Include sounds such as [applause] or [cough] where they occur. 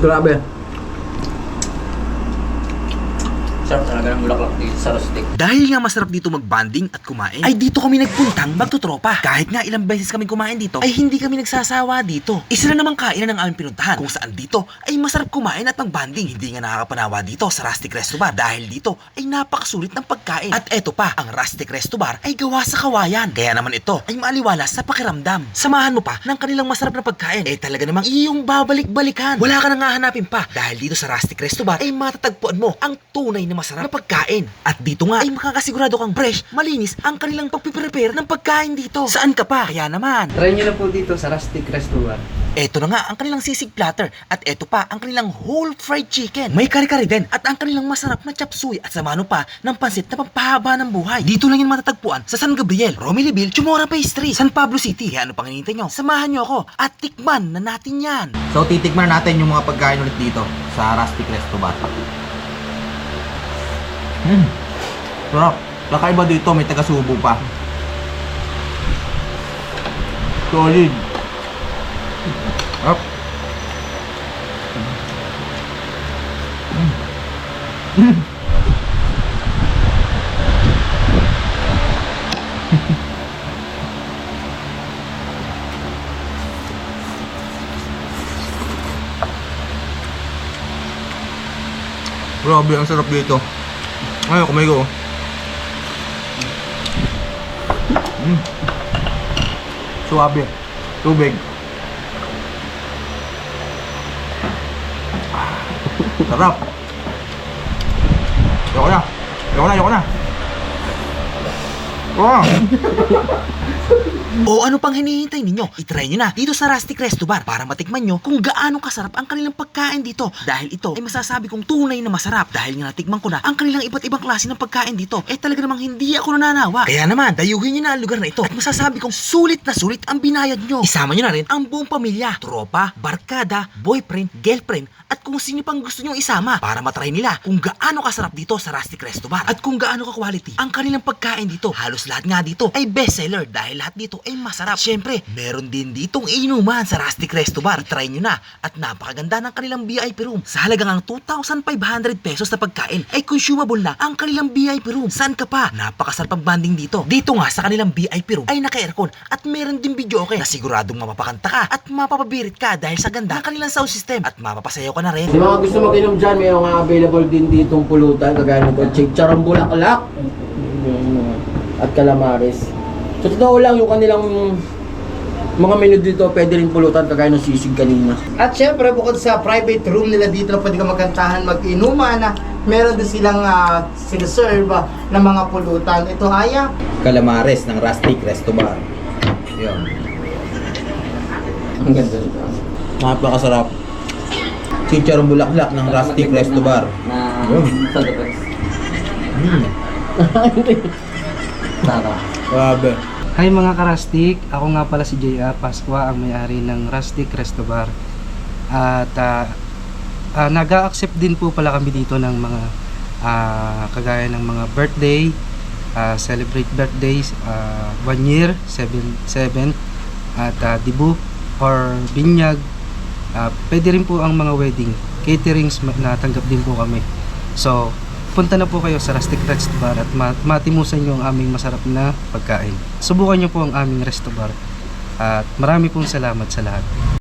Grabe. Sarap talaga ng bulaklak dito sa rustic. Dahil nga masarap dito magbanding at kumain, ay dito kami nagpuntang magtutropa. Kahit nga ilang beses kami kumain dito, ay hindi kami nagsasawa dito. Isa na namang kainan ng aming pinuntahan kung saan dito ay masarap kumain at magbanding. Hindi nga nakakapanawa dito sa Rustic Resto Bar dahil dito ay napakasulit ng pagkain. At eto pa, ang Rustic Resto Bar ay gawa sa kawayan. Kaya naman ito ay maaliwalas sa pakiramdam. Samahan mo pa ng kanilang masarap na pagkain. Eh talaga namang iyong babalik-balikan. Wala ka nang hahanapin pa dahil dito sa Rustic Resto Bar ay matatagpuan mo ang tunay na masarap na pagkain. At dito nga ay makakasigurado kang fresh, malinis ang kanilang pagpiprepare ng pagkain dito. Saan ka pa? Kaya naman, Try nyo na po dito sa Rustic Restaurant. eto na nga ang kanilang sisig platter at eto pa ang kanilang whole fried chicken. May kare-kare din at ang kanilang masarap na chop suey at samano pa ng pansit na pampahaba ng buhay. Dito lang yan matatagpuan sa San Gabriel, Romiliville, Chumora Pastry, San Pablo City. Kaya ano pang hinihintay nyo? Samahan nyo ako at tikman na natin yan. So titikman natin yung mga pagkain ulit dito sa Rustic Resto Bar. Hmm. Sarap. Kakaiba dito, may taga-subo pa. Solid. Sarap. Mm. [laughs] Grabe, ang sarap dito. Ay, kumayo. Mm. Suwabe. Tubig. Sarap. Ayoko na. Ayoko na, ayoko na. Oh! O ano pang hinihintay ninyo? Itry nyo na dito sa Rustic Resto Bar para matikman nyo kung gaano kasarap ang kanilang pagkain dito. Dahil ito ay masasabi kong tunay na masarap dahil nga natikman ko na ang kanilang iba't ibang klase ng pagkain dito. Eh talaga namang hindi ako nananawa. Kaya naman, dayuhin nyo na ang lugar na ito at masasabi kong sulit na sulit ang binayad nyo. Isama nyo na rin ang buong pamilya, tropa, barkada, boyfriend, girlfriend at kung sino pang gusto nyo isama para matry nila kung gaano kasarap dito sa Rustic Resto Bar at kung gaano ka-quality ang kanilang pagkain dito. Halos lahat nga dito ay bestseller dahil lahat dito ay masarap. Siyempre, meron din ditong inuman sa Rustic Resto Bar. Try nyo na at napakaganda ng kanilang VIP room. Sa halagang ang 2,500 pesos na pagkain ay consumable na ang kanilang VIP room. Saan ka pa? Napakasarap ang banding dito. Dito nga sa kanilang VIP room ay naka-aircon at meron din video okay na siguradong mapapakanta ka at mapapabirit ka dahil sa ganda ng kanilang sound system at mapapasayaw ka na rin. Sa mga gusto mag-inom dyan, may mga available din ditong pulutan, kagaya nito, chicharong bulaklak at calamares. Sa totoo lang, yung kanilang mga menu dito, pwede rin pulutan, kagaya ng sisig kanina. At syempre, bukod sa private room nila dito na pwede ka magkantahan, mag-inuman, na meron din silang uh, sinaserve ah, ng mga pulutan. Ito haya, Calamares ng Rustic Resto Bar. Yun. Ang ganda nito. Napakasarap. Chicharong bulaklak ng Rustic Resto Bar. Na Yun. sa the best. [laughs] Hi mga karastik, ako nga pala si J.A. Pasqua, ang may-ari ng Rustic Resto Bar. At ah, ah, nag-a-accept din po pala kami dito ng mga ah, kagaya ng mga birthday, ah, celebrate birthdays, ah, one year, seven, seven, at ah, dibu or binyag. Ah, pwede rin po ang mga wedding, caterings natanggap din po kami. So, punta na po kayo sa Rustic Resto Bar at ma- matimusan nyo ang aming masarap na pagkain. Subukan nyo po ang aming resto bar. At marami pong salamat sa lahat.